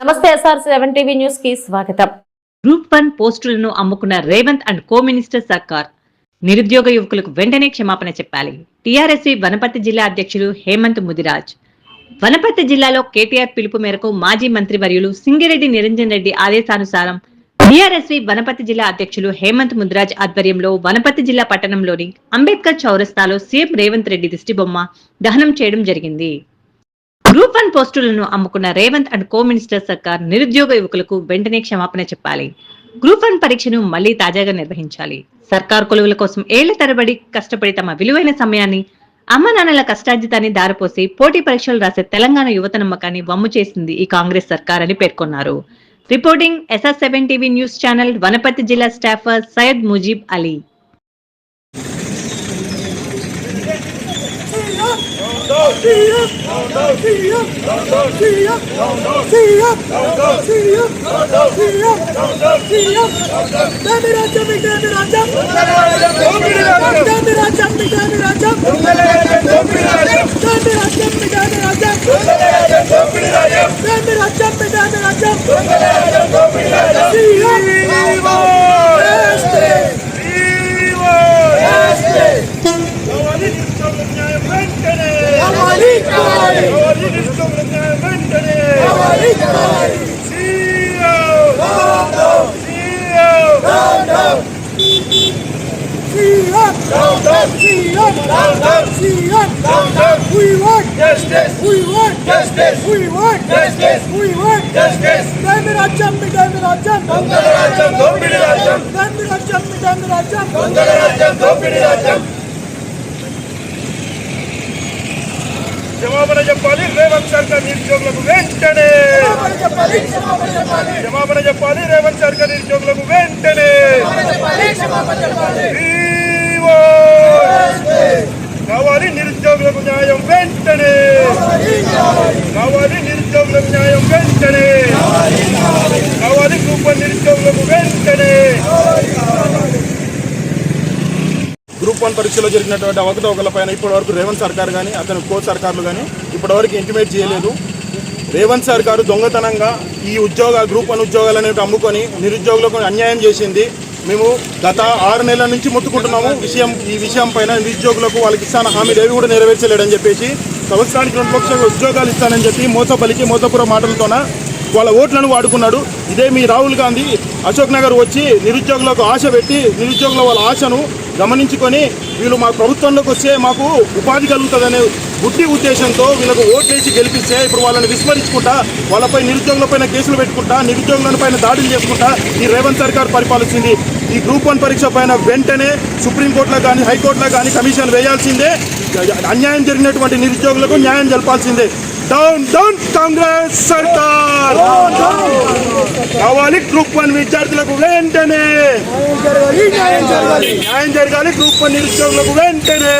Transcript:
నమస్తే SR seven TV న్యూస్కి స్వాగతం. గ్రూప్ వన్ పోస్టులను అమ్ముకున్న రేవంత్ అండ్ కో మినిస్టర్ సర్కార్ నిరుద్యోగ యువకులకు వెంటనే క్షమాపణ చెప్పాలి. టీఆర్ఎస్వి వనపర్తి జిల్లా అధ్యక్షులు హేమంత్ ముదిరాజ్. వనపర్తి జిల్లాలో కేటీఆర్ పిలుపు మేరకు మాజీ మంత్రి వర్యులు సింగిరెడ్డి నిరంజన్ రెడ్డి ఆదేశానుసారం టీఆర్ఎస్వి వనపర్తి జిల్లా అధ్యక్షులు హేమంత్ ముదిరాజ్ ఆధ్వర్యంలో వనపర్తి జిల్లా పట్టణంలోని అంబేద్కర్ చౌరస్తాలో సీఎం రేవంత్ రెడ్డి దిష్టిబొమ్మ దహనం చేయడం జరిగింది. గ్రూప్ వన్ పోస్టులను అమ్ముకున్న రేవంత్ అండ్ కో మినిస్టర్ సర్కార్ నిరుద్యోగ యువకులకు వెంటనే క్షమాపణ చెప్పాలి. గ్రూప్ వన్ పరీక్షను మళ్ళీ తాజాగా నిర్వహించాలి. సర్కార్ కొలువుల కోసం ఏళ్ళ తరబడి కష్టపడి తమ విలువైన సమయాన్ని అమ్మ నాన్నల కష్టార్జితాన్ని దారిపోసి పోటీ పరీక్షలు రాసే తెలంగాణ యువత నమ్మకాన్ని వమ్ము చేసింది ఈ కాంగ్రెస్ సర్కార్ అని పేర్కొన్నారు. Reporting SR seven TV news channel Wanaparthy జిల్లా staffer Syed Mujeeb Ali. Demir açacağım, demir açacağım. Demir açacağım, demir açacağım. We want justice. We want justice. We want justice. We want justice. Dami rajam, dami rajam. Dami rajam, dami rajam. Dami rajam, dami rajam. Dami rajam, dami rajam. జవాబున చెప్పాలి రేవంత్ సర్కార్ నిరుద్యోగులకు వెంటనే క్షమాపణ చెప్పాలి రేవంత్ సర్కార్ నిరుద్యోగులకు వెంటనే వీవో! గ్రూప్ వన్ వెంటనే. గ్రూప్ వన్ పరీక్షలో జరిగినటువంటి అవకతవకలపైన ఇప్పటివరకు రేవంత్ సర్కార్ కానీ అతని కో సర్కార్లు కానీ ఇప్పటివరకు ఇంటిమేట్ చేయలేదు. రేవంత్ సర్కారు దొంగతనంగా ఈ ఉద్యోగ గ్రూప్ వన్ ఉద్యోగాలను అమ్ముకొని నిరుద్యోగులకు అన్యాయం చేసింది. మేము గత ఆరు నెలల నుంచి ముట్టుకుంటున్నాము విషయం ఈ విషయం పైన నిరుద్యోగులకు వాళ్ళకి ఇస్తాన హామీలు ఏవి కూడా నెరవేర్చలేడని చెప్పేసి సంవత్సరానికి రెండు లక్షల ఉద్యోగాలు ఇస్తానని చెప్పి మోసపలికి మోసపుర మాటలతోన వాళ్ళ ఓట్లను వాడుకున్నాడు. ఇదే మీ రాహుల్ గాంధీ అశోక్ నగర్ వచ్చి నిరుద్యోగులకు ఆశ పెట్టి నిరుద్యోగుల వాళ్ళ ఆశను గమనించుకొని వీళ్ళు మా ప్రభుత్వంలోకి వస్తే మాకు ఉపాధి కలుగుతుందనే బుద్ధి ఉద్దేశంతో వీళ్ళకు ఓట్లేసి గెలిపిస్తే ఇప్పుడు వాళ్ళని విస్మరించుకుంటా వాళ్ళపై నిరుద్యోగులపైన కేసులు పెట్టుకుంటా నిరుద్యోగుల పైన దాడులు చేసుకుంటా ఈ రేవంత్ సర్కార్ పరిపాలించింది ఈ గ్రూప్ వన్ పరీక్ష పైన వెంటనే సుప్రీంకోర్టులో కానీ హైకోర్టులో కానీ కమిషన్ వేయాల్సిందే. అన్యాయం జరిగినటువంటి నిరుద్యోగులకు న్యాయం జరపాల్సిందే. డౌన్ డౌన్ కాంగ్రెస్ సర్కార్ కావాలి గ్రూప్ వన్ విద్యార్థులకు వెంటనే. న్యాయం జరగాలి గ్రూప్ వన్ నిరుద్యోగులకు వెంటనే.